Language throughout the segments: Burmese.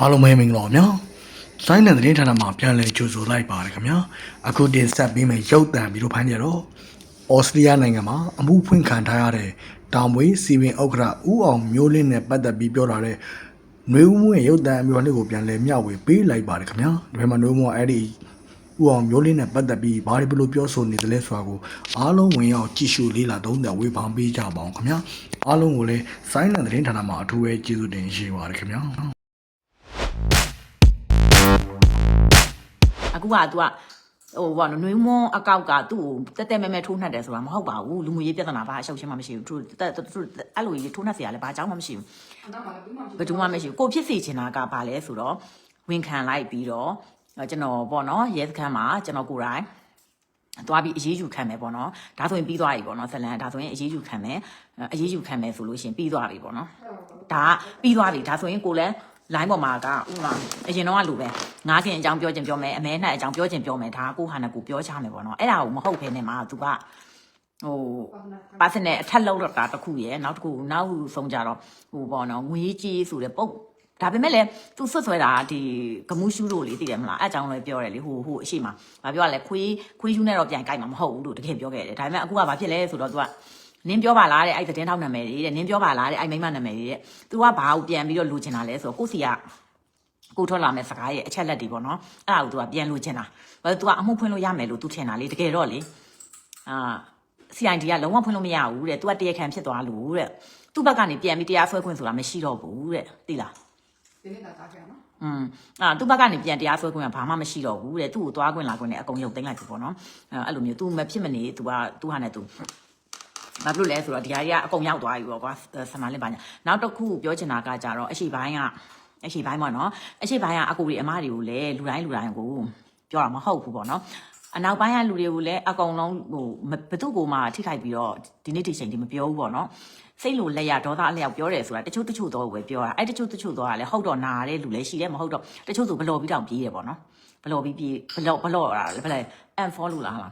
အားလုံးပဲမင်္ဂလာပါဗျာဆိုင်းတဲ့သတင်းဌာနမှာပြန်လည်ကြိုဆိုလိုက်ပါတယ်ခင်ဗျာအခုတင်ဆက်ပေးမယ့်ရုပ်သံပြီးတော့ဖိုင်းကြတော့ဩစတြေးလျနိုင်ငံမှာအမှုဖွင့်ခံထားရတဲ့တောင်မွေးစီဝင်ဥက္ကရာဦးအောင်မျိုးလင်းနဲ့ပတ်သက်ပြီးပြောလာတဲ့နှွေဦးမှုရဲ့ရုပ်သံမျိုးလေးကိုပြန်လည်မျှဝေပေးလိုက်ပါတယ်ခင်ဗျာဒီဘက်မှာနှွေဦးမှုကအဲ့ဒီဦးအောင်မျိုးလင်းနဲ့ပတ်သက်ပြီးဘာတွေဘယ်လိုပြောဆိုနေသလဲဆိုတာကိုအားလုံးဝင်ရောက်ကြည့်ရှုလေ့လာသုံးသပ်ဝေဖန်ပေးကြပါအောင်ခင်ဗျာအားလုံးကိုလည်းဆိုင်းတဲ့သတင်းဌာနမှာအထူးပဲကျေးဇူးတင်ရှိပါတယ်ခင်ဗျာ အခုက तू ကဟိုဘောနော်နှွေးမွန်းအကောက်ကသူ့ကိုတက်တက်မဲမဲထိုးနှက်တယ်ဆိုတာမဟုတ်ပါဘူးလူမှုရေးပြဿနာဘာအရှုပ်ရှင်းမှမရှိဘူးသူတက်သူအဲ့လိုကြီးထိုးနှက်เสียရလဲဘာအကြောင်းမှမရှိဘူးဘယ်သူမှမရှိဘူးကိုဖြစ်စီချင်တာကဘာလဲဆိုတော့ဝင်ခံလိုက်ပြီးတော့ကျွန်တော်ပေါ့နော်ရဲစခန်းမှာကျွန်တော်ကိုယ်တိုင်သွားပြီးအရေးယူခံမယ်ပေါ့နော်ဒါဆိုရင်ပြီးသွားပြီပေါ့နော်ဇလန်ဒါဆိုရင်အရေးယူခံမယ်အရေးယူခံမယ်ဆိုလို့ရှိရင်ပြီးသွားပြီပေါ့နော်ဒါပြီးသွားပြီဒါဆိုရင်ကိုလည်း line ပေါ်မှာကဥမာအရင်တော့ကလိုပဲငါးခင်အကြောင်းပြောခြင်းပြောမယ်အမဲနဲ့အကြောင်းပြောခြင်းပြောမယ်ဒါကိုဟာနဲ့ကိုပြောချမယ်ပေါ့နော်အဲ့ဒါကိုမဟုတ်ဖ ೇನೆ မှာ तू ကဟိုပါစနဲ့အထက်လောက်တော့တာတစ်ခုရယ်နောက်တစ်ခုနောက်ဆုံးကြတော့ဟိုပေါ့နော်ငွေကြီးဆိုတဲ့ပုံဒါပေမဲ့လည်းသူဆွတ်ဆွဲတာဒီကမှုရှူးတို့လေးသိတယ်မလားအဲအကြောင်းလည်းပြောတယ်လေဟိုဟိုအရှိမဘာပြောရလဲခွေးခွေးရှူးနဲ့တော့ပြန်ကြိုက်မှာမဟုတ်ဘူးလို့တကယ်ပြောခဲ့တယ်ဒါပေမဲ့အခုကဘာဖြစ်လဲဆိုတော့ तू က နင်းပြောပါလားတဲ့အဲ့သတင်းထောက်နာမည်လေးတဲ့နင်းပြောပါလားတဲ့အဲ့မိမနာမည်လေးတဲ့ तू ကဘာကိုပြန်ပြီးတော့လိုချင်တာလဲဆိုတော့ကိုစီက ကိုထွက်လာမဲ့စကားရဲ့အချက်လက်တွေပေါ့နော်အဲ့ဒါကို तू ကပြန်လို့ချင်တာဘာလို့ तू ကအမှုဖွင့်လို့ရမယ်လို့ तू ထင်တာလေတကယ်တော့လေအာ CID ကလုံးဝဖွင့်လို့မရဘူးတဲ့ तू ကတရားခံဖြစ်သွားလို့တဲ့သူ့ဘက်ကနေပြန်ပြီးတရားဆွဲခွင့်ဆိုတာမရှိတော့ဘူးတဲ့သိလား ဒီနေ့ကတားခဲ့နော် อืมအာသူ့ဘက်ကနေပြန်တရားဆွဲခွင့်ကဘာမှမရှိတော့ဘူးတဲ့သူ့ကိုသွားခွင့်လာခွင့်နဲ့အကုန်ရုပ်သိမ်းလိုက်ပြီပေါ့နော်အဲအဲ့လိုမျိုး तू မဖြစ်မနေ तू ကသူ့ဟာနဲ့ तू ဘာဖြစ်လို့လဲဆိုတော့ဒီဟာကြီးကအကုန်ရောက်သွားပြီပေါ့ကွာဆမလင်းပါညာနောက်တစ်ခုပြောချင်တာကကြတော့အရှိပိုင်းကအရှိပိုင်းပေါ့နော်အရှိပိုင်းကအကူတွေအမတွေကိုလည်းလူတိုင်းလူတိုင်းကိုပြောတာမဟုတ်ဘူးပေါ့နော်အနောက်ပိုင်းကလူတွေကိုလည်းအကုန်လုံးဟိုဘသူ့ကိုမှထိခိုက်ပြီးတော့ဒီနေ့ဒီချိန်ဒီမပြောဘူးပေါ့နော်စိတ်လိုလက်ရဒေါသအလျောက်ပြောတယ်ဆိုတာတချို့တချို့တော့ပဲပြောတာအဲ့တချို့တချို့တော့ကလည်းဟုတ်တော့နာရတဲ့လူလည်းရှိတယ်မဟုတ်တော့တချို့ဆိုဘလော်ပြီးတောင်ပြေးတယ်ပေါ့နော်ဘလော်ပြီးပြေးဘလော်ဘလော်တာလည်းဘယ်လဲ unfollow လားဟာ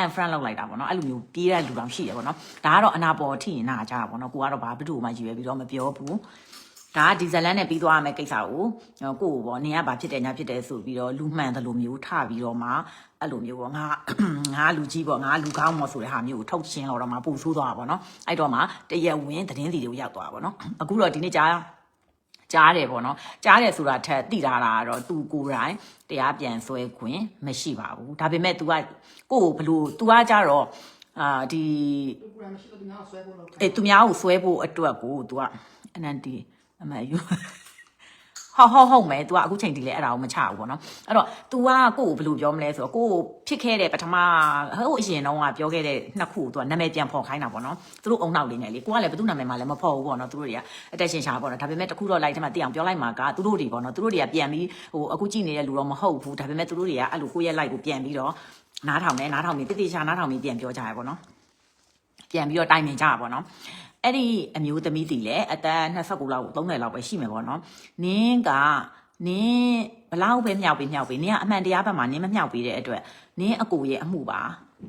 လား unfriend လောက်လိုက်တာပေါ့နော်အဲ့လိုမျိုးပြေးတဲ့လူတောင်ရှိတယ်ပေါ့နော်ဒါကတော့အနာပေါ်ထိရင်နာကြတာပေါ့နော်ကိုကတော့ဘာဘဒုမှယူရပြီးတော့မပြောဘူးဒါကဒီဇလန်နဲ့ပြီးသွားရမယ့်ကိစ္စကိုကိုကိုပေါ့နင်ကဘာဖြစ်တယ်ညာဖြစ်တယ်ဆိုပြီးတော့လူမှန်တယ်လို့မျိုးထပြီးတော့မှအဲ့လိုမျိုးပေါ့ငါငါလူကြီးပေါ့ငါလူကောင်းမော်ဆိုတဲ့ဟာမျိုးကိုထုတ်ရှင်းတော့တော့မှပို့ဆိုးသွားတာပေါ့နော်အဲ့တော့မှတရက်ဝင်သတင်းစီတွေကိုရောက်သွားတာပေါ့နော်အခုတော့ဒီနေ့ကြား ကြားတယ်ပေါ့နော်ကြားတယ်ဆိုတာထက်သိတာလားတော့သူကိုယ်တိုင်တရားပြန်ဆွဲခွင့်မရှိပါဘူးဒါပေမဲ့ तू ကကိုယ့်ကိုဘလို့ तू ကကြတော့အာဒီ ဒီကူရမရှိလို့ဒီငါ့ကိုဆွဲဖို့လုပ် အဲသူများကိုဆွဲဖို့အတွက်ကို तू ကအနန်တီအမယူ ဟုတ်ဟုတ်ဟုတ်မယ် तू ကအခုချိန်ဒီလဲအဲ့ဒါကိုမချဘူးပေါ့နော်အဲ့တော့ तू ကကိုယ့်ကိုဘယ်လိုပြောမလဲဆိုတော့ကိုယ့်ကိုဖြစ်ခဲ့တဲ့ပထမဟိုအရင်တုန်းကပြောခဲ့တဲ့နှစ်ခုကို तू ကနာမည်ပြန်ဖော်ခိုင်းတာပေါ့နော်သူတို့အုံနောက်လေးနဲ့လေကိုကလည်းဘယ်သူနာမည်မှလည်းမဖော်ဘူးပေါ့နော်သူတို့တွေကအတက်ရှင်ရှာပေါ့နော်ဒါပေမဲ့တခုတော့လိုက်ထဲမှာသိအောင်ပြောလိုက်မှာကသူတို့တွေပေါ့နော်သူတို့တွေကပြန်ပြီးဟိုအခုကြည့်နေတဲ့လူတော့မဟုတ်ဘူးဒါပေမဲ့သူတို့တွေကအဲ့လိုကိုယ့်ရဲ့ live ကိုပြန်ပြီးတော့နားထောင်နေနားထောင်ပြီးတိတိကျကျနားထောင်ပြီးပြန်ပြောကြရပေါ့နော် ပြန်ပြီးတော့တိုင်ပင်ကြတာပေါ့နော် အဲ့ဒီအမျိုးသမီးတီလည်းအသက်29လောက်30လောက်ပဲရှိမယ်ပေါ့နော်နင်းကနင်းဘလောက်ပဲမြောက်ပြီးမြောက်ပြီးနင်းကအမှန်တရားဘက်မှာနင်းမမြောက်ပြီးတဲ့အတွက်နင်းအကိုရဲ့အမှုပါ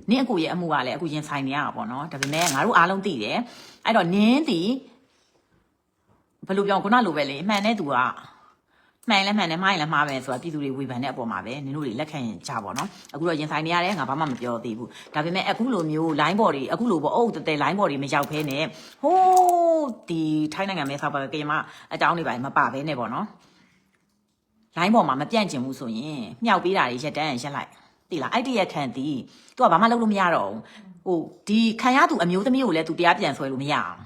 နင်းအကိုရဲ့အမှုကလည်းအခုရင်ဆိုင်နေရတာပေါ့နော်ဒါပေမဲ့ငါတို့အားလုံးသိတယ်အဲ့တော့နင်းတီဘယ်လိုပြောခုနလိုပဲလေအမှန်နဲ့သူက မှန်လဲမှန်တယ်မှားရင်လည်းမှားပဲဆိုတာပြည်သူတွေဝေဖန်တဲ့အပေါ်မှာပဲနင်တို့တွေလက်ခံရင်ကြပါတော့အခုတော့ရင်ဆိုင်နေရတယ်ငါဘာမှမပြောသေးဘူးဒါပေမဲ့အခုလိုမျိုး line ဘော်တွေအခုလိုပေါ့အုပ်တဲ line ဘော်တွေမရောက်ဖဲနဲ့ဟိုးဒီထိုင်းနိုင်ငံမဲဆောက်ပါကရင်မအတောင်းတွေပါမပါဘဲနဲ့ပေါ့နော် line ပေါ်မှာမပြန့်ကျင်ဘူးဆိုရင်မြောက်ပေးတာတွေရက်တန်းရက်လိုက်တိလားအဲ့တရက်ခံသည်သူကဘာမှလုပ်လို့မရတော့ဘူးဟိုဒီခံရသူအမျိုးသမီးကိုလည်းသူတရားပြန်ဆွဲလို့မရအောင်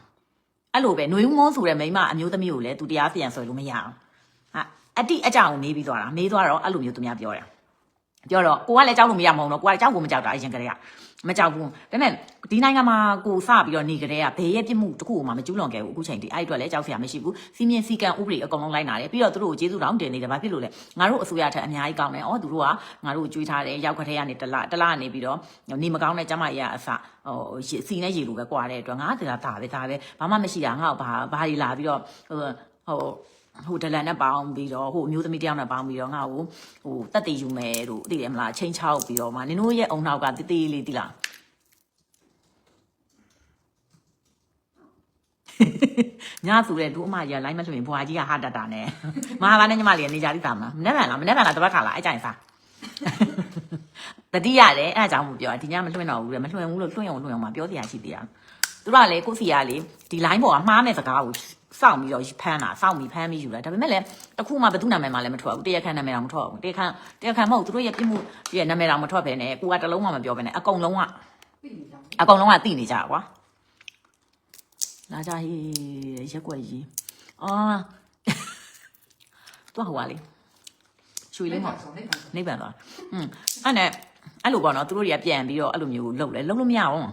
အဲ့လိုပဲຫນွေဦးမောဆိုတဲ့မိန်းမအမျိုးသမီးကိုလည်းသူတရားပြန်ဆွဲလို့မရအောင်ဟာ အတိအကြောင်မေးပြီးသွားတာမေးသွားတော့အဲ့လိုမျိုးသူများပြောတယ်ပြောတော့ကိုကလည်းကြောက်လို့မရမဟုတ်တော့ကိုကလည်းကြောက်ကိုမကြောက်တာအရင်ကတည်းကမကြောက်ဘူးဒါပေမဲ့ဒီနိုင်ငံမှာကိုစပြီးတော့နေကြတဲ့ကဘယ်ရဲ့ပြစ်မှုတစ်ခုမှမကျူးလွန်ခဲ့ဘူးအခုချိန်ထိအဲ့ဒီအတွက်လည်းကြောက်စရာမရှိဘူးစီမင်းစီကံဥပဒေအကုန်လုံးလိုက်နာတယ်ပြီးတော့သူတို့ကိုကျေးဇူးတောင်းတင်နေတယ်ဘာဖြစ်လို့လဲငါတို့အစိုးရထက်အများကြီးကောင်းတယ်ဩသူတို့ကငါတို့ကိုကြွေးထားတယ်ရောက်ခတဲ့ကနေတလတလကနေပြီးတော့နေမကောင်းတဲ့ကျမကြီးကအစဟိုစီနဲ့ရေလိုပဲကွာတဲ့အတွက်ငါကဒါဒါပဲဒါပဲဘာမှမရှိတာငါ့ကိုဘာဘာတွေလာပြီးတော့ဟိုဟို ဟိုဒလန်နဲ့ပေါင်းပြီးတော့ဟိုအမျိုးသမီးတယောက်နဲ့ပေါင်းပြီးတော့ငါ့ကိုဟိုတက်တည်ယူမယ်လို့သိတယ်မလားချင်းချောက်ပြီးတော့မှနင်တို့ရဲ့အုံနောက်ကတေးသေးလေးတိလားညဆိုတဲ့သူအမကြီးကလိုင်းမလွှင့်ဘွာကြီးကဟာတတာနဲ့မဟာဘာနဲ့ညီမလေးကနေကြလိတာမလားမနေ့ကလားမနေ့ကလားတပတ်ခါလားအဲ့ကြိုင်စားတတိရတယ်အဲ့အကြောင်းကိုပြောဒီညမလွှင့်တော့ဘူးလေမလွှင့်ဘူးလို့လွှင့်အောင်လွှင့်အောင်မပြောစရာရှိသေးတာသူကလေကိုစီကလေဒီ line ပေါ်ကမှားတဲ့စကားကို စောင့်ပြီးတော့ဖမ်းတာစောင့်ပြီးဖမ်းပြီးယူတာဒါပေမဲ့လည်းတခုမှဘယ်သူနာမည်မှလည်းမထွက်ဘူးတရားခံနာမည်တော့မထွက်ဘူးတရားခံတရားခံမဟုတ်သူတို့ရဲ့ပြစ်မှုရဲ့နာမည်တော့မထွက်ဘဲနဲ့ကိုကတလုံးမှမပြောဘဲနဲ့အကုန်လုံးကသိနေကြတယ်အကောင်လုံးကတိနေကြတာကွာလာကြဟေးရက်ွက်ကြီးအာသူကဟိုပါလေရွှေလေးမဟုတ်ဆိုနေပါဆိုနိဗ္ဗာန်သွားอืมအဲ့နဲ့အဲ့လိုပေါ့နော်သူတို့တွေကပြန်ပြီးတော့အဲ့လိုမျိုးလှုပ်လဲလှုပ်လို့မရအောင်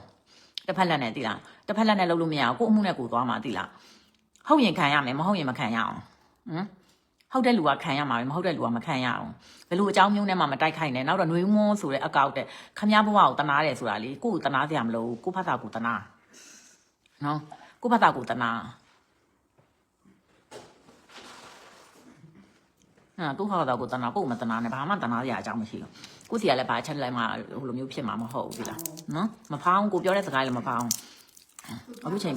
တစ်ဖက်လက်နဲ့တိလားတစ်ဖက်လက်နဲ့လှုပ်လို့မရအောင်ကို့အမှုနဲ့ကိုသွားမှာတိလား ဟုတ်ရင်ခံရမယ်မဟုတ်ရင်မခံရအောင်ဟမ်ဟုတ်တဲ့လူကခံရမှာပဲမဟုတ်တဲ့လူကမခံရအောင်ဘယ်လိုအကြောင်းမျိုးနဲ့မှမတိုက်ခိုက်နဲ့နောက်တော့ຫນွေမွန်းဆိုတဲ့အကောက်တဲ့ခမ ्या ဘဝကိုတနာတယ်ဆိုတာလေကိုယ့်ကိုတနာစရာမလိုဘူးကိုယ့်ဖတ်တာကိုတနာနော်ကိုယ့်ဖတ်တာကိုတနာအာသူ့ဖတ်တာကိုတနာကိုယ့်မတနာနဲ့ဘာမှတနာစရာအကြောင်းမရှိဘူးကိုယ့်စီကလည်းဘာချက်လိုက်မှဟိုလိုမျိုးဖြစ်မှာမဟုတ်ဘူးဒီလားနော်မဖောင်းကိုပြောတဲ့စကားလည်းမဖောင်း အခုချိန်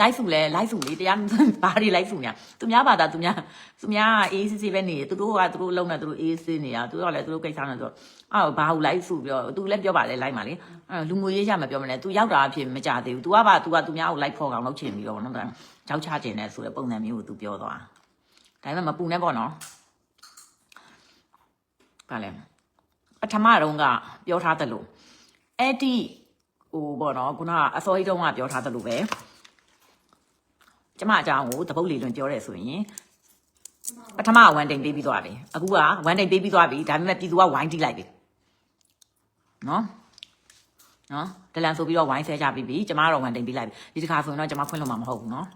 လိုက်စုနေတယ်ဆိုတော့ လိုက်စုလဲလိုက်စုလေတရား ဘာတွေလိုက်စုညာသူများဘာသာသူများသူများအေးစစ်စစ်ပဲနေတယ်သူတို့ကသူတို့လုံးနဲ့သူတို့အေးစစ်နေတာသူတို့ကလည်းသူတို့ကိစ္စနဲ့ဆိုတော့အော်ဘာဟုတ်လိုက်စုပြောသူလည်းပြောပါလေလိုက်ပါလေအဲလူငွေရေးရမပြောမလဲသူရောက်တာအဖြစ်မကြသေးဘူး तू ကပါ तू ကသူများကိုလိုက်ဖော်ကောင်လုပ်ချင်ပြီးတော့နော်ကြောက်ချခြင်းနဲ့ဆိုတဲ့ပုံစံမျိုးကို तू ပြောသွားဒါပေမဲ့မပူနဲ့ပေါ့နော်ဗာလဲပထမတုန်းကပြောထားတယ်လို့အဲ့ဒီဟိုပေါ့နော်ခုနကအစောကြီးတုန်းကပြောထားတယ်လို့ပဲ ကျမအကြောင်းကိုတပုတ်လေးလွန်ပြောရဲဆိုရင်ပထမဝန်တိန်ပေးပြီးသွားပြီအခုကဝန်တိန်ပေးပြီးသွားပြီဒါပေမဲ့ပြည်သူကဝိုင်းတိလိုက်ပြီနော်နော်ဒလန်ဆိုပြီးတော့ဝိုင်းဆဲကြပြီးပြီကျမကတော့ဝန်တိန်ပေးလိုက်ပြီဒီတစ်ခါဆိုရင်တော့ကျမဖွင့်လို့မှာမဟုတ်ဘူးနော်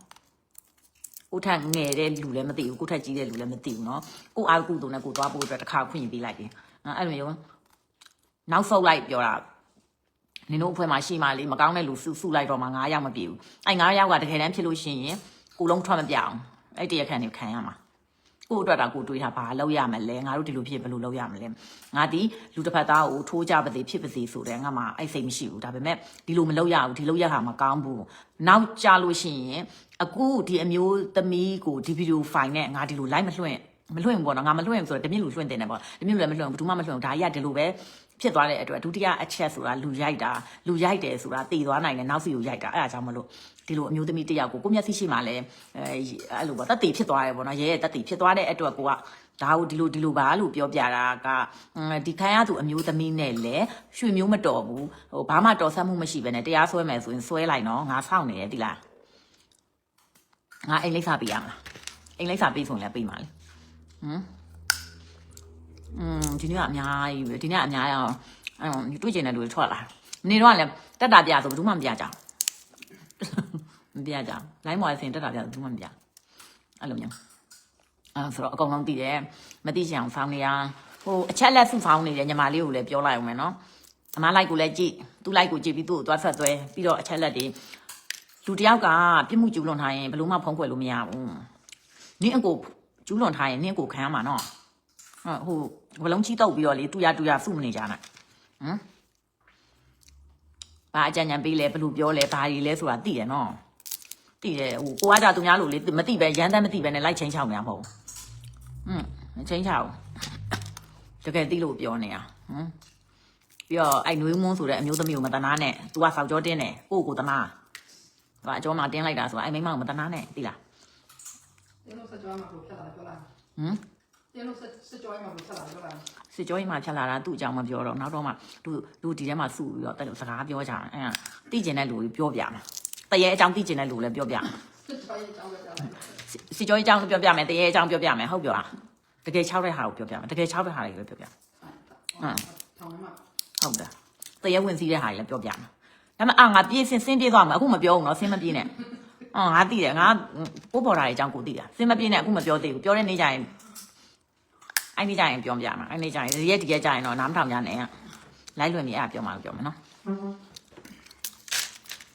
ကိုထက်ငယ်တဲ့လူလည်းမသိဘူးကိုထက်ကြီးတဲ့လူလည်းမသိဘူးနော်ကိုအားကူတုံနဲ့ကိုသွားဖို့အတွက်တစ်ခါခွင့်ပေးလိုက်ပြီနော်အဲ့လိုမျိုးနောက်ဆုတ်လိုက်ပြောတာ နင်တို့အဖွဲ့မှာရှိမှလေမကောင်းတဲ့လူစုစုလိုက်တော့မှ9ယောက်မပြေဘူးအဲ့9ယောက်ကတကယ်တမ်းဖြစ်လို့ရှိရင်ကိုလုံးထွက်မပြအောင်အဲ့တရားခံနေခံရမှာကိုအတွက်တာကိုတွေးတာဘာလုပ်ရမလဲငါတို့ဒီလိုဖြစ်ဘယ်လိုလုပ်ရမလဲငါဒီလူတစ်ဖက်သားကိုထိုးကြပါစေဖြစ်ပါစေဆိုတဲ့ငါမှအဲ့စိတ်မရှိဘူးဒါပေမဲ့ဒီလိုမလုပ်ရဘူးဒီလုပ်ရတာမကောင်းဘူးနောက်ကြလို့ရှိရင်အခုဒီအမျိုးသမီးကိုဒီဗီဒီယိုဖိုင်နဲ့ငါဒီလို live မလွှင့် မလွှင့်ဘူးပေါ့နော်ငါမလွှင့်ဘူးဆိုတော့တမြင့်လူလွှင့်တင်တယ်ပေါ့တမြင့်လူလည်းမလွှင့်ဘူးဘူးမှမလွှင့်ဘူးဒါကြီးကဒီလိုပဲဖြစ်သွားတဲ့အတွက်ဒုတိယအချက်ဆိုတာလူရိုက်တာလူရိုက်တယ်ဆိုတာတည်သွားနိုင်တယ်နောက်စီကိုရိုက်တာအဲ့ဒါကြောင့်မလို့ဒီလိုအမျိုးသမီးတစ်ယောက်ကိုကိုမျက်စိရှိမှလည်းအဲအဲ့လိုပေါ့တက်တည်ဖြစ်သွားတယ်ပေါ့နော်ရဲရဲတက်တည်ဖြစ်သွားတဲ့အတွက်ကိုကဒါကိုဒီလိုဒီလိုပါလို့ပြောပြတာကဒီခံရသူအမျိုးသမီးနဲ့လည်းရွှေမျိုးမတော်ဘူးဟိုဘာမှတော်ဆက်မှုမရှိဘဲနဲ့တရားစွဲမယ်ဆိုရင်စွဲလိုက်နော်ငါစောင့်နေတယ်ဒီလားငါအိမ်လိပ်စာပေးရမလားအိမ်လိပ်စာပေးဆိုရင်လည်းပေးမှာလေ ဟမ်อืมဒီနေ့ကအများကြီးပဲဒီနေ့ကအများရအောင်အဲ့တွေ့ကျင်တဲ့လူတွေထွက်လာနေတော့လည်းတက်တာပြဆိုဘယ်သူမှမပြကြဘူးမပြကြဘူးလိုင်းမော်ဆင်တက်တာပြဆိုဘယ်သူမှမပြအဲ့လိုမျိုးအဲဆိုတော့အကောင်လုံးတည်တယ်မသိချင်အောင်ဖောင်းနေရဟိုအချက်လက်စုဖောင်းနေတယ်ညီမလေးကိုလည်းပြောလိုက်အောင်မယ်နော်အမလိုက်ကိုလည်းကြည့်သူ့လိုက်ကိုကြည့်ပြီးသူ့ကိုသွားဆက်သွဲပြီးတော့အချက်လက်တွေလူတယောက်ကပြစ်မှုကျူးလွန်ထားရင်ဘယ်လို့မှဖုံးကွယ်လို့မရဘူးနင်းအကို ကျူးလွန်ထားရင်နင်းအကိုခံရမှာနော်ဟိုဘလုံးကြီးတုပ်ပြီးတော့လေတူရတူရစုမနေကြနဲ့ဟမ်ဘာအကြံဉာဏ်ပေးလဲဘယ်လိုပြောလဲဘာကြီးလဲဆိုတာသိတယ်နော်သိတယ်ဟိုကိုကကြသူများလို့လေမသိပဲရမ်းတမ်းမသိပဲနဲ့လိုက်ချင်းချောင်းနေရမဟုတ်ဟမ်မချင်းချောင်းတကယ်သိလို့ပြောနေတာဟမ်ပြီးတော့အဲ့နွေးမွန်းဆိုတဲ့အမျိုးသမီးကိုမတနာနဲ့ तू ကစောက်ကြောတင်းတယ်ကိုကိုတနာသူကအကျော်မှာတင်းလိုက်တာဆိုတာအဲ့မိမကိုမတနာနဲ့သိလား တင်းလို့စကြောမှာကိုဖြတ်လာပြောလာဟမ်တင်းလို့စကြောမှာကိုဖြတ်လာပြောလာစစ်ကြောရေးမှာဖြတ်လာတာသူ့အကြောင်းမပြောတော့နောက်တော့မှသူလူဒီထဲမှာစုပြီးတော့တက်လို့စကားပြောကြတယ်အဲ့ဒါသိကျင်တဲ့လူကိုပြောပြမယ်တရေအကြောင်းသိကျင်တဲ့လူကိုလည်းပြောပြမယ်စကြောရဲ့အကြောင်းပဲပြောလာစစ်ကြောရေးအကြောင်းပြောပြမယ်တရေအကြောင်းပြောပြမယ်ဟုတ်ပြောလားတကယ်ချောက်တဲ့ဟာကိုပြောပြမယ်တကယ်ချောက်တဲ့ဟာတွေလည်းပြောပြမယ်ထောင်းမှာဟုတ်တယ်တရေဝင်စည်းတဲ့ဟာတွေလည်းပြောပြမယ်ဒါပေမဲ့အာငါပြေးစင်စင်းပြေးသွားမှာအခုမပြောဘူးနော်စင်းမပြေးနဲ့ အော်ငါသိတယ်ငါပို့ပေါ်တာတွေအကြောင်းကိုသိတာစင်းမပြေးနဲ့အခုမပြောသေးဘူးပြောတဲ့နေ့ကျရင်အဲ့နေ့ကျရင်ပြောပြမှာအဲ့နေ့ကျရင်ရက်ဒီရက်ကျရင်တော့နားမထောင်ကြနဲ့လိုက်လွင်ပြီးအဲ့ဒါပြောမှလို့ပြောမယ်နော်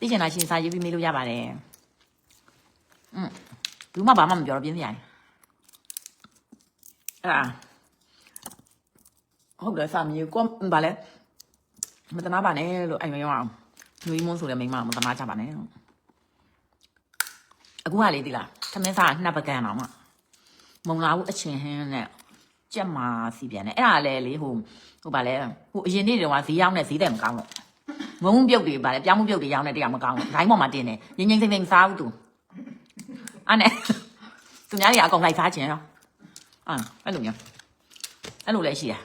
သိချင်တာရှင်စာရေးပြီးမေးလို့ရပါတယ်။อืมဘူးမှဘာမှမပြောတော့ပြင်းပြရတယ်။အဲ့ဒါဟုတ်တယ်စာမြေကိုဗာလဲမတနာပါနဲ့လို့အိမ်မရောအောင်။လူကြီးမွန်းဆိုတဲ့မိန်းမမတနာကြပါနဲ့လို့ အခုကလေဒီလားသမင်းစားနှစ်ပကံတော့မှမုံလာဘူးအချင်းဟင်းနဲ့ကြက်မာစီပြန်တယ်အဲ့ဒါလည်းလေဟိုဟိုဗာလဲဟိုအရင်နေ့တုန်းကဈေးရောက်နေဈေးတယ်မကောင်းတော့ငုံပြုတ်တွေဗာလဲပြောင်းမှုပြုတ်တွေရောင်းနေတရားမကောင်းဘူးဒိုင်းပေါ်မှာတင်းနေငင်းငင်းစိမ့်စိမ့်မစားဘူးသူအဲ့နဲ့သူများတွေကအကုန်လိုက်စားခြင်းရောအဲ့အဲ့လိုမျိုးအဲ့လိုလည်းရှိတာ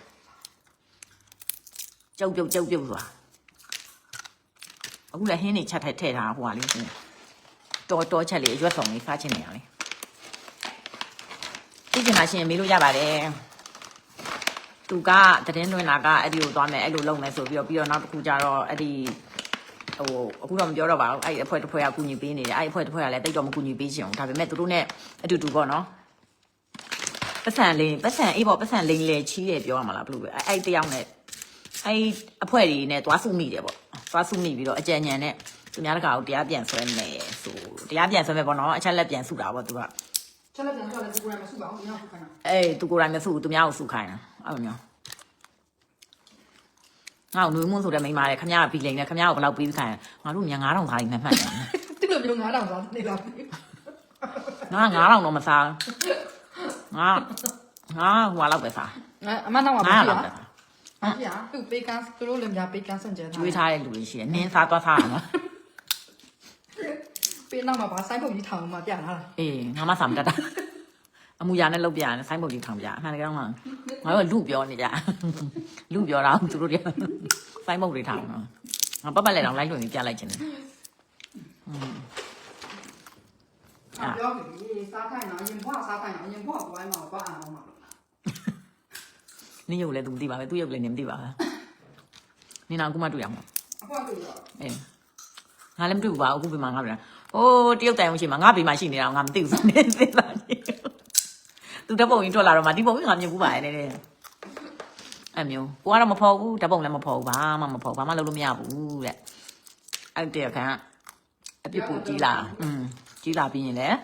ကျုပ်ပြုတ်ကျုပ်ပြုတ်ဆိုတာအခုလည်းဟင်းနေချက်ထည့်ထည့်ထားဟိုဟာလေးရှင် တော်တော်ချက်လေးအရွက်ဆောင်လေးစားချင်နေရလေသိချင်တာရှင်မေးလို့ရပါတယ်သူကတည်င်းတွင်တာကအဲ့ဒီကိုသွားမယ်အဲ့လိုလုပ်မယ်ဆိုပြီးတော့ပြီးတော့နောက်တစ်ခုကျတော့အဲ့ဒီဟိုအခုတော့မပြောတော့ပါဘူးအဲ့ဒီအဖွဲတစ်ဖွဲကကူညီပေးနေတယ်အဲ့ဒီအဖွဲတစ်ဖွဲကလည်းတိတ်တော့မကူညီပေးချင်ဘူးဒါပေမဲ့သူတို့ ਨੇ အတူတူပေါ့နော်ပတ်စံလေးပတ်စံအေးပေါ့ပတ်စံလိန်လေချီးတယ်ပြောရမှာလားဘလို့ပဲအဲ့အဲ့တယောက် ਨੇ အဲ့အဖွဲတွေ ਨੇ သွားစုမိတယ်ပေါ့သွားစုမိပြီးတော့အကြံဉာဏ်နဲ့သူများတကာကိုတရားပြန်ဆွဲမယ်ဆို တရားပြန်ဆွဲမယ်ပေါ့နော်အချက်လက်ပြန်စုတာပေါ့သူကချက်လက်ပြန်တော့လည်းဒီကိုယ်ရမစုပါဘူးညောင်းခုခိုင်းတာအေးသူကိုယ်တိုင်မစုဘူးသူများကိုစုခိုင်းတာအဲ့လိုမျိုးငါ့ကိုနွေးမွန်းဆိုတဲ့မိန်းမလေးခမရကပြီးလိမ့်တယ်ခမရကိုဘယ်လောက်ပြီးခိုင်းငါတို့ညာ9000ခါးနေမှတ်တယ်သူ့လိုမျိုး9000သွားနေလားငါ9000တော့မစားငါငါဟိုလောက်ပဲစားအမနောက်မှာငါမရှိလောက်ရပဲစားမရှိရသူ့ပေးကန်းသူတို့လည်းများပေးကန်းစင်ကြဲကျွေးထားတဲ့လူတွေရှိတယ်နင်းစားသွားစားရနော်ပေး နောက်မှာဗာစိုင်းပုတ်ကြီးထောင်မှာပြထားတာအေးငါမစားမတတ်တာအမူအရာနဲ့လုပ်ပြရတယ်ဆိုင်းပုတ်ကြီးထောင်ပြအမှန်တကယ်တော့ငါတို့လူပြောနေကြလူပြောတာသူတို့တွေဆိုင်းပုတ်တွေထောင်နော်ငါပတ်ပတ်လဲတော့လိုက်လို့ပြလိုက်ခြင်းတယ်ပြောပြီစားခိုင်းတော့ရင်ဘွားစားခိုင်းတော့ရင်ဘွားဘွားမှာဘာအောင်မှာနင်းရုပ်လည်းသူမသိပါပဲသူ့ရုပ်လည်းနင်းမသိပါဘူးနင်းတော့အခုမှတွေ့ရမှာအခုကတွေ့တော့အေးငါလည်းမတွေ့ဘူးပါအခုပြမှာငါပြန် အိုးတရုတ်တိုင်အောင်ရှိမှာငါပြမှာရှိနေတာငါမသိဘူးစနေသိတာသူတပုံကြီးထွက်လာတော့မှဒီပုံကြီးငါမြင်ဘူးပါရဲ့တဲ့အဲ့မျိုးကိုကတော့မဖော်ဘူးတပုံလည်းမဖော်ဘူးဘာမှမဖော်ဘာမှလုပ်လို့မရဘူးတဲ့အဲ့တဲ့ခါအပြစ်ပူကြီးလာอืมကြီးလာပြီးရင်လည်း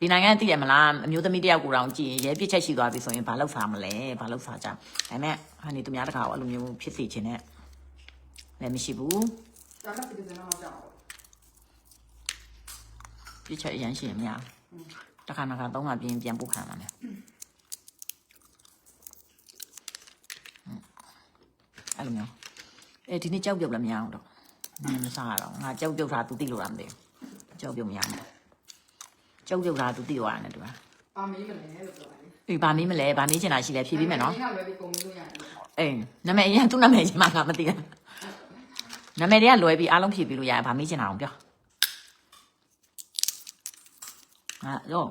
ဒီနိုင်ငံသိရမလားအမျိုးသမီးတယောက်ကိုတောင်ကြည့်ရင်ရဲပြစ်ချက်ရှိသွားပြီဆိုရင်ဘာလုပ်စားမလဲဘာလုပ်စားကြဒါပေမဲ့ဟာနေသူများတကာကိုအဲ့လိုမျိုးဖြစ်စီခြင်းနဲ့လည်းမရှိဘူးဒါကပြည်တယ်နော်ကြောက် ပြစ်ချက်အရန်ရှိရင်မရတခါတခါသုံးခါပြင်းပြန်ပုတ်ခံရမယ်အဲ့လိုမျိုးအဲဒီနေ့ကြောက်ပြုတ်လည်းမရအောင်တော့နင်းမစားရတော့ငါကြောက်ပြုတ်တာ तू သိလို့လားမသိဘူးကြောက်ပြုတ်မရဘူးကြောက်ပြုတ်တာ तू သိသွားတယ်တူလားပါမေးမလဲလို့ပြောတယ်အေးဗာမေးမလဲဗာမေးချင်တာရှိလဲဖြေပေးမယ်နော်ဒီကလည်းဒီကုန်လို့ရတယ်အေးနာမည်အရင်သူ့နာမည်ချင်းမှငါမသိဘူးနာမည်တွေကလွယ်ပြီးအားလုံးဖြေပေးလို့ရတယ်ဗာမေးချင်တာအောင်ပြော ဟာတော့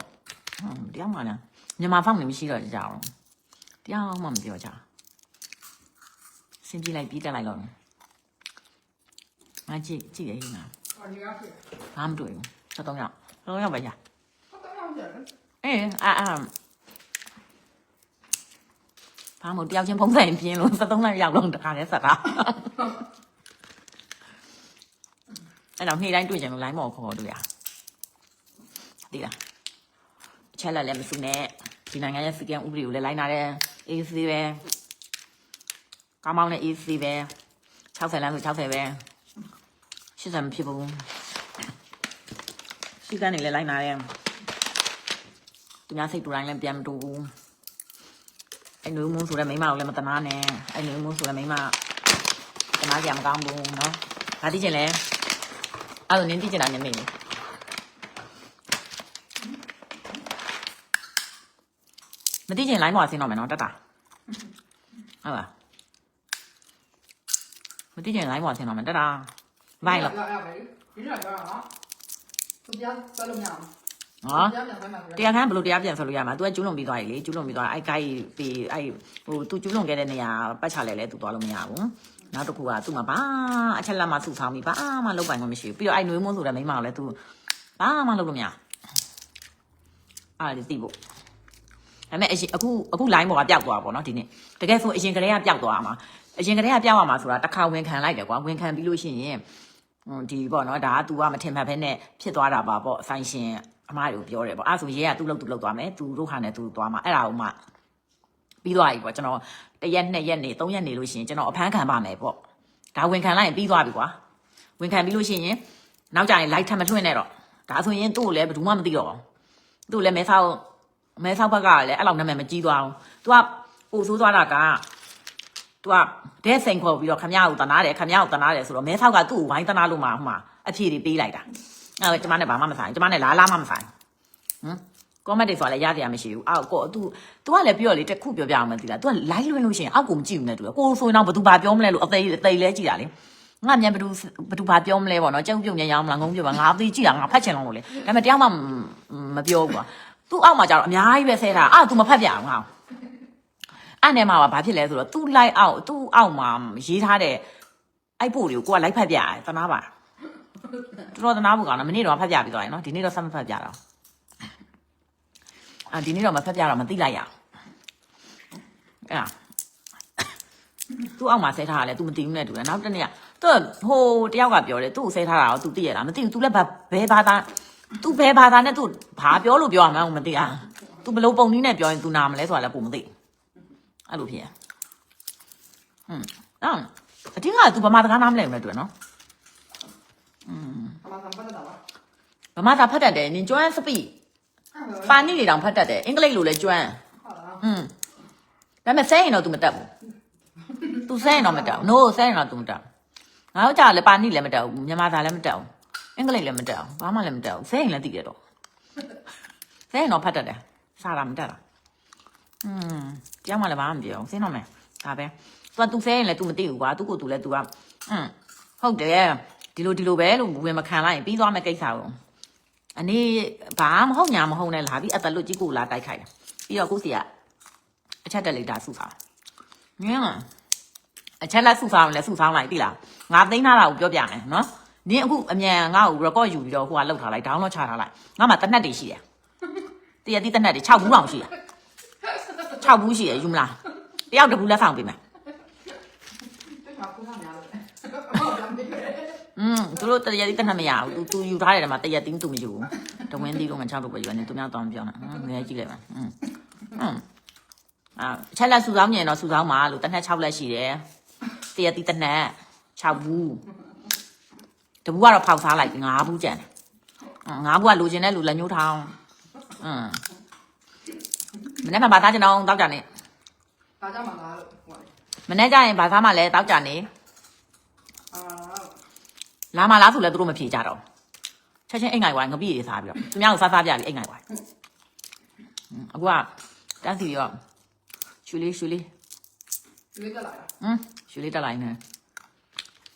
ဟမ်တရားမှလည်းမြန်မာဖောက်နေမရှိတော့ကြအောင်တရားမှမပြောကြစင်ပြေးလိုက်ပြီးတက်လိုက်တော့ငါကြည့်ကြည့်ရရင်ငါဟောဒီကဖြစ်ဘာမှမတွေ့ဘူးဆက်တော့ရောက်ဆက်တော့ရောက်ပါရဟုတ်တယ်ဟုတ်တယ်အေးအာအာဘာမို့တယောက်ချင်းဖုံးဆိုင်ပြင်းလို့ဆက်တော့ရောက်တော့တခါလဲဆက်တာအဲ့တော့နေ့တိုင်းတွေ့ကြလို့ line မော်ခေါ်တွေ့ရသိလားအ ချက်လက်လည်းမစုနဲ့ဒီနိုင်ငံရဲ့စီကံဥပဒေကိုလည်းလိုက်နာတယ် AC ပဲကောင်းမောင်းနဲ့ AC ပဲ60လမ်းဆို60ပဲ80မဖြစ်ဘူးစီကံနေလည်းလိုက်နာတယ်သူများစိတ်တူတိုင်းလည်းပြန်မတူဘူးအဲ့နွေးမိုးဆိုတဲ့မိန်းမကိုလည်းမတနာနဲ့အဲ့နွေးမိုးဆိုတဲ့မိန်းမတနာကြမကောင်းဘူးနော်ဒါသိချင်လဲအဲ့လိုနင်းသိချင်တာနင်းမေးလေ မသိချင် line ပေါ်ဆင်းတော့မယ်နော်တက်တာဟုတ်ပါမသိချင် line ပေါ်ဆင်းတော့မယ်တက်တာဘိုင်လို့ ရရပဲဒီလိုပြောတာနော်သူပြဆက်လို့မရဘူး နော် ပြပြန်ဆိုင်မှာ တရားခံဘယ်လိုတရားပြန်ဆိုလို့ရမှာ तू ကကျူးလွန်ပြီးသွားပြီလေကျူးလွန်ပြီးသွားအဲ့ကိုက်ပြီးအဲ့ဟို तू ကျူးလွန်ခဲ့တဲ့နေရာပတ်ချလဲလဲ तू သွားလို့မရဘူးနောက်တစ်ခုက तू မှာဘာအချက်လက်မှစုဆောင်ပြီးဘာမှလုပ်ပိုင်ခွင့်မရှိဘူးပြီးတော့အဲ့နွေးမွန်းဆိုတဲ့မိန်းမကိုလည်း तू ဘာမှလုပ်လို့မရအဲ့ဒါသိဖို့ ဒါပေမဲ့အရင်အခုအခု line ပေါ်ကပျောက်သွားပါဘောနော်ဒီနေ့တကယ်ဆိုအရင်ကလေးကပျောက်သွားမှာအရင်ကလေးကပျောက်ရမှာဆိုတာတစ်ခါဝင်ခံလိုက်တယ်ကွာဝင်ခံပြီးလို့ရှိရင်ဒီပေါ့နော်ဒါက तू ကမထင်မှတ်ဘဲနဲ့ဖြစ်သွားတာပါပေါ့အဆိုင်ရှင်အမားတွေကိုပြောတယ်ပေါ့အဲ့ဆိုရဲက तू လောက် तू လောက်သွားမယ် तू တို့ဟာနဲ့ तू သွားမှာအဲ့ဒါကိုမှပြီးသွားပြီပေါ့ကျွန်တော်တရက်နှစ်ရက်နေသုံးရက်နေလို့ရှိရင်ကျွန်တော်အဖမ်းခံပါမယ်ပေါ့ဒါဝင်ခံလိုက်ရင်ပြီးသွားပြီကွာဝင်ခံပြီးလို့ရှိရင်နောက်ကြရင် light ထပ်မထွင်းနဲ့တော့ဒါဆိုရင်သူ့ကိုလည်းဘယ်သူမှမသိတော့ဘူးသူ့ကိုလည်းမဲဆောက် မဲဆောက်ဘက်ကလည်းအဲ့လောက်နာမည်မကြီးသွားဘူး तू ကပို့ဆိုးသွားတာက तू ကဒဲစိန်ခေါ်ပြီးတော့ခမရကိုတနာတယ်ခမရကိုတနာတယ်ဆိုတော့မဲဆောက်ကသူ့ကိုဝိုင်းတနာလို့မှဟိုမှာအဖြေတွေပေးလိုက်တာအဲကျမနဲ့ဘာမှမဆိုင်ကျမနဲ့လားလားမှမဆိုင်ဟမ်ကောမန့်တွေဆိုလည်းရတရားမရှိဘူးအောက်ကော तू तू ကလည်းပြောလေတစ်ခုပြောပြအောင်မသိလား तू က live လွှင့်လို့ရှိရင်အောက်ကိုမကြည့်ဘူးနဲ့ तू ကိုဆိုရင်တော့ဘသူဘာပြောမလဲလို့အသေးအသေးလဲကြည့်တာလေငါမြန်ဘသူဘသူဘာပြောမလဲပေါ့နော်ကြောက်ပြုတ်ညံ့ရအောင်မလားငုံပြုတ်ပါငါအသေးကြည့်တာငါဖတ်ချင်လို့လေဒါပေမဲ့တရားမှမပြောဘူးကွာ तू အောက်မှာကျတော့အများကြီးပဲဆဲတာအာ तू မဖတ်ပြအောင်ငါ့ အဲ့နဲ့မှာဘာဖြစ်လဲဆိုတော့သူ့ live အောက်သူ့အောက်မှာရေးထားတဲ့အဲ့ပို့တွေကိုကိုက live ဖတ်ပြရတယ်သနာပါတော်တော်သနာဖို့ကောင်းတယ်မနေ့တော့ဖတ်ပြပြီးသွားရင်နော်ဒီနေ့တော့ဆက်မဖတ်ပြတော့အာဒီနေ့တော့မဖတ်ပြတော့မသိလိုက်ရအောင်အဲ့ဒါသူ့အောက်မှာဆဲထားတာလေ तू မသိဘူးနဲ့တူတယ်နောက်တစ်နေ့ကသူဟိုတယောက်ကပြောတယ်သူ့ကိုဆဲထားတာရော तू သိရလားမသိဘူး तू လည်းဘယ်ဘာသာ तू ဘယ်ဘာသာနဲ့ तू ဘာပြောလို့ပြောရမှန်းကိုမသိအောင် तू ဘယ်လိုပုံနည်းနဲ့ပြောရင် तू နာမလဲဆိုတာလည်းပုံမသိအဲ့လိုဖြစ်ရอืมအဲ့အတင်းက तू ဘာမှစကားနားမလဲဘူးလေ तू နော်อืมဘာမှသာဖတ်တတ်တယ်နင်ကျွမ်းစပိပါဏိတွေတောင်ဖတ်တတ်တယ်အင်္ဂလိပ်လိုလည်းကျွမ်းอืมဒါပေမဲ့စဲရင်တော့ तू မတတ်ဘူး तू စဲရင်တော့မတတ်ဘူး no စဲရင်တော့ तू မတတ်ဘူးငါတို့ကြာလည်းပါဏိလည်းမတတ်ဘူးမြန်မာသားလည်းမတတ်ဘူး အင်္ဂလိပ်လည်းမတတ်ဘူးဘာမှလည်းမတတ်ဘူးဆဲရင်လည်းသိရတော့ဆဲရင်တော့ဖတ်တတ်တယ်စာတာမတတ်တာอืมကြောက်မှလည်းဘာမှမပြောဘူးစင်းတော့မယ်ဒါပဲ तू तू ဆဲရင်လည်း तू မသိဘူးကွာ तू ကို तू လည်း तू ကอืมဟုတ်တယ်ဒီလိုဒီလိုပဲလို့ဝင်မခံလိုက်ရင်ပြီးသွားမယ့်ကိစ္စကိုအနေဘာမဟုတ်ညာမဟုတ်နဲ့လာပြီးအတလွတ်ကြီးကိုလာတိုက်ခိုက်တယ်ပြီးတော့ကိုစီကအချက်တက်လိုက်တာစုဆောင်ငင်းလားအချက်လက်စုဆောင်လဲစုဆောင်လိုက်ပြီလားငါသိမ်းထားတာကိုပြောပြမယ်နော် နင်းအခုအမြန်ငါ့ကို record ယူပြီးတော့ဟိုကလောက်ထားလိုက် download ချထားလိုက်ငါမှတနက်တွေရှိတယ်တရတိတနက်တွေ6ဘူးတောင်ရှိတယ်6ဘူးရှိတယ်ယူမလားတယောက်တဘူးလက်ဆောင်ပေးမယ်อืมသူတို့တရတိတနက်မရဘူး तू तू ယူထားတယ်မှာတရတိ तू မယူဘူးတဝင်းသီးတော့မှ6တော့ပဲယူတယ်သူများတောင်းပြောတာငယ်ကြည့်လိုက်ပါอืมอืมအာချက်လက်စုဆောင်ညင်တော့စုဆောင်ပါလို့တနက်6လက်ရှိတယ်တရတိတနက်6ဘူး တဘူးကတော့ဖောက်စားလိုက်ငါးဘူးကြံငါးဘူးကလိုချင်တဲ့လူလက်ညှိုးထောင်းอืมမနေ့မှာဘာသားကျွန်တော်တောက်ကြနေဘာသားမှာလားလို့ဟိုမနေ့ကျရင်ဘာသားမှာလဲတောက်ကြနေအာလာမလားဆိုလဲသူတို့မဖြေကြတော့ချက်ချင်းအိမ်ငိုင်ဝိုင်းငပိတွေစားပြီးတော့သူများကိုစားစားပြပြီးအိမ်ငိုင်ဝိုင်းအခုကတန်းစီပြီးတော့ရွှေလေးရွှေလေးရွှေလေးတက်လာတာဟမ်ရွှေလေးတက်လာရင်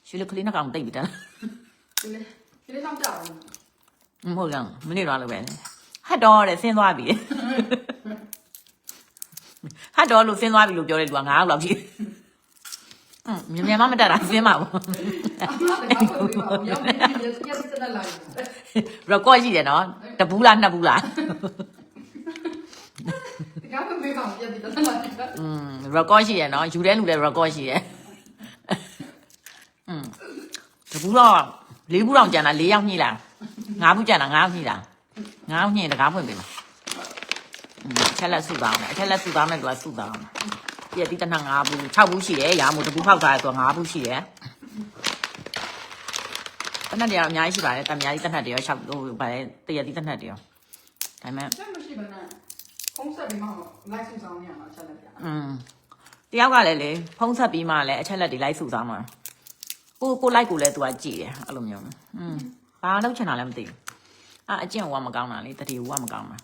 ရွှေလေးကလေးနှကောင်တိတ်ပြီးတက်လာ ဒီလေဒီလေတော့ကြောက်ဘူးမဟုတ်ကောင်မနေတော့လို့ပဲဟတ်တော့တဲ့ဆင်းသွားပြီဟတ်တော့လို့ဆင်းသွားပြီလို့ပြောတဲ့လူကငါးယောက်လောက်ရှိအင်းမြန်မာမတက်တာဆင်းမှာပေါ့အမှန်တကယ်ကိုပြောရမယ်ရရစတဲ့လိုက် record ရှိတယ်နော်တဘူးလားနှစ်ဘူးလားတကယ်ကိုမေးပါပြပြီးတော့လာတယ်อืม record ရှိရနော်ယူတဲ့လူလည်း record ရှိရอืมတဘူးတော့ လေးဘူးတော့ကြံတာလေးယောက်ညှိလိုက်ငါးဘူးကြံတာငါးယောက်ညှိလိုက်ငါးယောက်ညှိတကားဖွင့်ပေးပါအချက်လက်စုသားအောင်အချက်လက်စုသားမယ်သူကစုသားအောင်ပြည့်တိတနငါးဘူး6ဘူးရှိတယ်ရာမို့တဘူးဖောက်သားရသူကငါးဘူးရှိတယ်တနတ်တွေရောအများကြီးရှိပါတယ်တမများကြီးတနတ်တွေရော6ဟိုဗါတယ်တရတိတနတ်တွေရောဒါပေမဲ့ချက်မရှိပါနဲ့ဖုံးဆက်ပြီးမှ live စုဆောင်နေရမှာချက်လက်ပြอืมတယောက်ကလည်းလေဖုံးဆက်ပြီးမှလည်းအချက်လက်တွေ live စုဆောင်မှာ ကိုကိုလိုက်ကိုလည်းသူကကြည့်တယ်အဲ့လိုမျိုးอืมဘာလုပ်ချင်တာလဲမသိဘူးအာအကျင့်ဟိုကမကောင်းတာလေတတိဟိုကမကောင်းတာ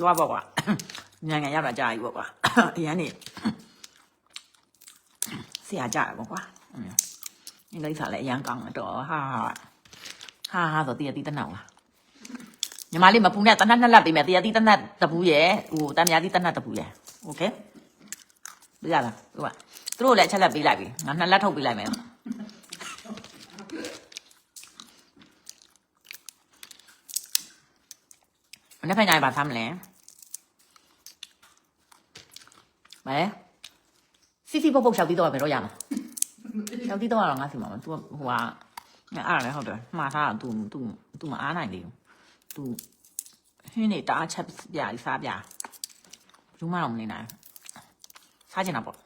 ရွာပေါ့ကွာညံငံရောက်တာကြာပြီပေါ့ကွာအရန်နေဆရာကြာတယ်ပေါ့ကွာအင်းဒီကိစ္စလည်းအရန်ကောင်းတယ်တော့ဟာဟာဟာဆိုတရတိတနောက်လားညီမလေးမပူနဲ့တနတ်နှစ်လက်ပေးမယ်တရတိတနတ်တပူးရဲ့ဟိုတမ်းမြာတိတနတ်တပူးရဲ့โอเค ပြရလားဟုတ်ပါသူတို့လည်းအချက်လက်ပေးလိုက်ပြီငါနှစ်လက်ထုတ်ပေးလိုက်မယ် မနေ့ကညဘာသားမလဲမလဲစီစီပုတ်ပုတ်ရှောက်ပြီးတော့ဘယ်တော့ရမှာရှောက်ပြီးတော့တော့ငါစီမှာသူဟိုကအဲ့ဒါလည်းဟုတ်တယ်မှားထားတာ तू तू तू မအားနိုင်သေးဘူး तू ဟင်းနေတအားချက်ပြစားပြဘူးမတော့မနေနိုင် စားချင်တာပေါ့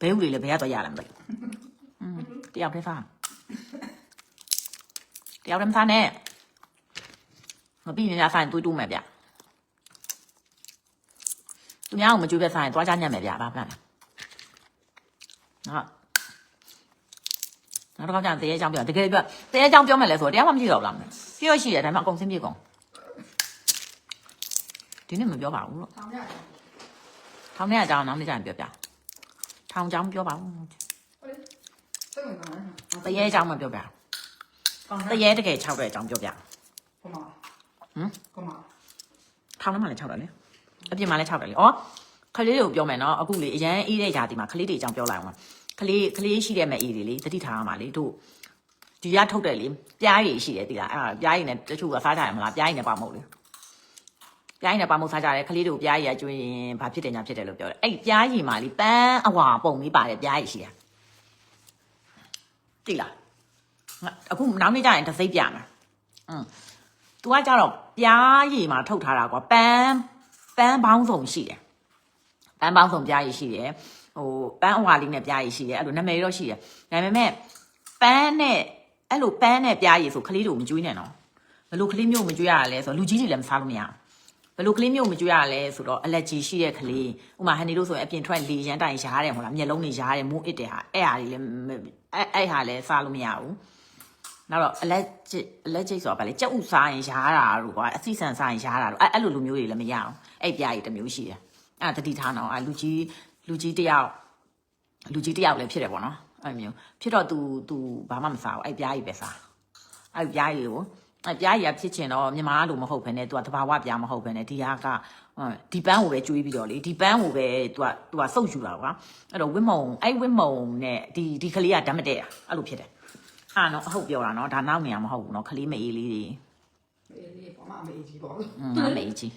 ဘဲဥတွေလည်းဘယ်ကတော့ရလာမသိဘူးอืมတယောက်တည်းစားတယောက်တည်းမစားနဲ့ ပြီးနေတာဆိုင်သွေးတိုးမယ်ဗျသူများကိုမကြွေးပဲဆိုင်သွားကြညံ့မယ်ဗျဘာ plan လဲနော်နောက်တော့ကြာတရေအကြောင်းပြောတကယ်ပြောတရေအကြောင်းပြောမယ်လဲဆိုတော့တရားမှမရှိတော့ဘူးလားပြောရှိတယ်ဒါပေမဲ့အကုန်စင်းပြေကုန်ဒီနေ့မပြောပါဘူးလို့ထောင်ရထောင်ထဲအကြောင်းနောက်နေ့ကျရင်ပြောပြထောင်ကြောင်းပြောပါဦးစိတ်ဝင်စားတယ်တရေအကြောင်းမပြောပြကောင်းတရေတကယ်၆တဲ့အကြောင်းပြောပြကမ ဟမ် ကမ ထောင်ထဲမှာလည်း၆တယ်လေအပြင်မှာလည်း၆တယ်လေဩခလေးတွေကိုပြောမယ်နော်အခုလေအရန်အေးတဲ့ຢာဒီမှာခလေးတွေအကြောင်းပြောလိုက်အောင်ခလေးခလေးရှိတဲ့မဲ့အေးတွေလေတတိထားရမှာလေတို့ဒီရထုတ်တယ်လေပြားရည်ရှိတယ်ဒီလားအဲ့ဒါပြားရည်နဲ့တချို့ကစားကြရမလားပြားရည်နဲ့ပါမဟုတ်လေပြားရည်နဲ့ပါမဟုတ်စားကြတယ်ခလေးတွေကိုပြားရည်ကကျွင်းရင်ဘာဖြစ်တယ်ညာဖြစ်တယ်လို့ပြောတယ်အဲ့ပြားရည်မှာလေပန်းအဝါပုံလေးပါတယ်ပြားရည်ရှိတယ်တိလားအခုနောက်နေ့ကျရင်တစ်စိမ့်ပြမယ်อืม तू ကကြတော့ပြားရည်မှာထုတ်ထားတာကွာပန်းပန်းပေါင်းစုံရှိတယ်ပန်းပေါင်းစုံပြားရည်ရှိတယ်ဟိုပန်းအဝါလေးနဲ့ပြားရည်ရှိတယ်အဲ့လိုနာမည်တော့ရှိတယ်ဒါပေမဲ့ပန်းနဲ့အဲ့လိုပန်းနဲ့ပြားရည်ဆိုကလေးတို့မကျွေးနဲ့နော်ဘယ်လိုကလေးမျိုးမကျွေးရလဲဆိုတော့လူကြီးတွေလည်းမစားလို့မရဘူးဘယ်လိုကလေးမျိုးမကျွေးရလဲဆိုတော့ allergy ရှိတဲ့ကလေးဥမာဟန်နီတို့ဆိုရင်အပြင်ထွက်လေရမ်းတိုင်ရားတယ်မဟုတ်လားမျက်လုံးတွေရားတယ်မူးအစ်တယ်ဟာအဲ့ဟာတွေလည်းအဲ့အဲ့ဟာလည်းစားလို့မရဘူး နောက်တော့ allergic allergic ဆိုတာဗာလေကြက်ဥစားရင်ရားတာတို့ကွာအဆီဆန်စားရင်ရားတာတို့အဲ့အဲ့လိုလူမျိုးတွေလည်းမရအောင်အဲ့ပြားကြီးတစ်မျိုးရှိတယ်အဲ့ဒါတတိထားအောင်အဲ့လူကြီးလူကြီးတယောက်လူကြီးတယောက်လည်းဖြစ်တယ်ပေါ့နော်အဲ့မျိုးဖြစ်တော့ तू तू ဘာမှမစားဘူးအဲ့ပြားကြီးပဲစားအဲ့ပြားကြီးကိုအဲ့ပြားကြီးကဖြစ်ချင်တော့မြန်မာလိုမဟုတ်ဘဲနဲ့ तू ကတဘာဝပြားမဟုတ်ဘဲနဲ့ဒီဟာကဒီပန်းကိုပဲကျွေးပြီးတော့လေဒီပန်းကိုပဲ तू က तू ကစုပ်ယူတာကွာအဲ့တော့ဝင်းမုံအဲ့ဝင်းမုံနဲ့ဒီဒီကလေးကဓာတ်မတည့်တာအဲ့လိုဖြစ်တယ် အဲ့နော်အဟုတ်ပြောတာနော်ဒါနောက်နေရမဟုတ်ဘူးနော်ခလေးမအေးလေးတွေအေးလေးပေါ့မအေးကြီးပေါ့အမေးကြီး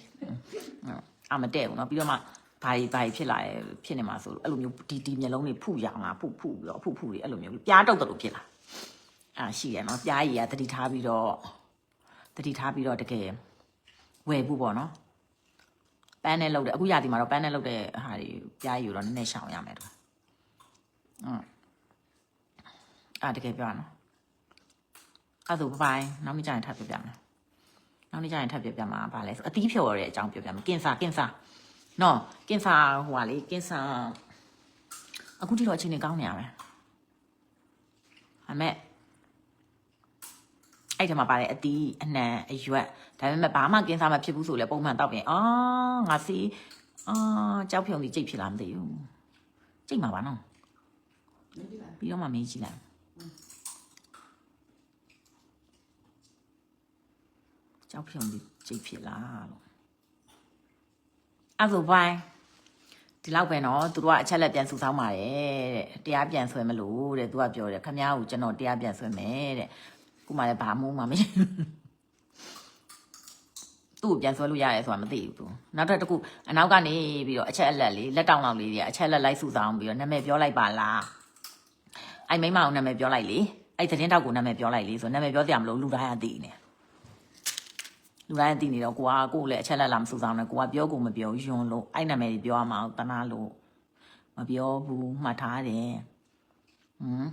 အမတဲ့ဘူးနော်ပြီးတော့မှဘာကြီးဘာကြီးဖြစ်လာရဲ့ဖြစ်နေမှာဆိုလို့အဲ့လိုမျိုးဒီဒီမျက်လုံးတွေဖုရမှာဖုဖုပြီးတော့ဖုဖုတွေအဲ့လိုမျိုးပြားတောက်တယ်လို့ဖြစ်လာအာရှိရနော်ပြားကြီးကတတိထားပြီးတော့တတိထားပြီးတော့တကယ်ဝယ်ဖို့ပေါ့နော်ပန်းနဲ့လုပ်တယ်အခုရာဒီမှာတော့ပန်းနဲ့လုပ်တဲ့ဟာတွေပြားကြီးကိုတော့နည်းနည်းရှောင်ရမယ်တော့အင်းအာတကယ်ပြောရနော် အဲ့ဒါဆိုဘိုင်နောက်နေ့ကျရင်ထပ်ပြပြမယ်နောက်နေ့ကျရင်ထပ်ပြပြမှာဗာလဲဆိုအသီးဖြော်ရတဲ့အကြောင်းပြပြမယ်ကင်ဆာကင်ဆာနော်ကင်ဆာဟိုဟာလေကင်ဆာအခုထိတော့အချိန်နေကောင်းနေရမယ်အမေအဲ့ဒီမှာပါတဲ့အတီးအနှံအရွက်ဒါပေမဲ့ဘာမှကင်ဆာမဖြစ်ဘူးဆိုလဲပုံမှန်တောက်ပြင်အာငါစီအာကြောက်ဖြုံကြီးကြိတ်ဖြစ်လားမသိဘူးကြိတ်မှာပါနော်မေးကြည့်လိုက်ပြီးတော့မှမေးကြည့်လို က်ကြောက်ဖြုံဒီကြိတ်ဖြစ်လားလို့အဲ့ဆိုဘိုင်းဒီလောက်ပဲနော်သူတို့ကအချက်လက်ပြန်စုဆောင်းပါတယ်တဲ့တရားပြန်ဆွဲမလို့တဲ့သူကပြောတယ်ခမ ्या ကိုကျွန်တော်တရားပြန်ဆွဲမယ်တဲ့ခုမှလည်းဘာမှမမရှိသူ့ကိုပြန်ဆွဲလို့ရတယ်ဆိုတာမသိဘူးသူနောက်ထပ်တစ်ခုအနောက်ကနေပြီးတော့အချက်အလက်လေးလက်တောင်လောက်လေးတွေအချက်လက်လိုက်စုဆောင်းပြီးတော့နာမည်ပြောလိုက်ပါလားအဲ့မိမအောင်နာမည်ပြောလိုက်လေအဲ့သတင်းတောက်ကိုနာမည်ပြောလိုက်လေဆိုနာမည်ပြောစရာမလိုလူတိုင်းအသိနေ လူတိုင်းအသိနေတော့ကိုကကိုယ်လည်းအချက်လက်လာမစူဆောင်နဲ့ကိုကပြောကိုမပြောယွန်းလို့အဲ့နာမည်ကြီးပြောရမှာတနာလို့မပြောဘူးမှတ်ထားတယ်ဟမ်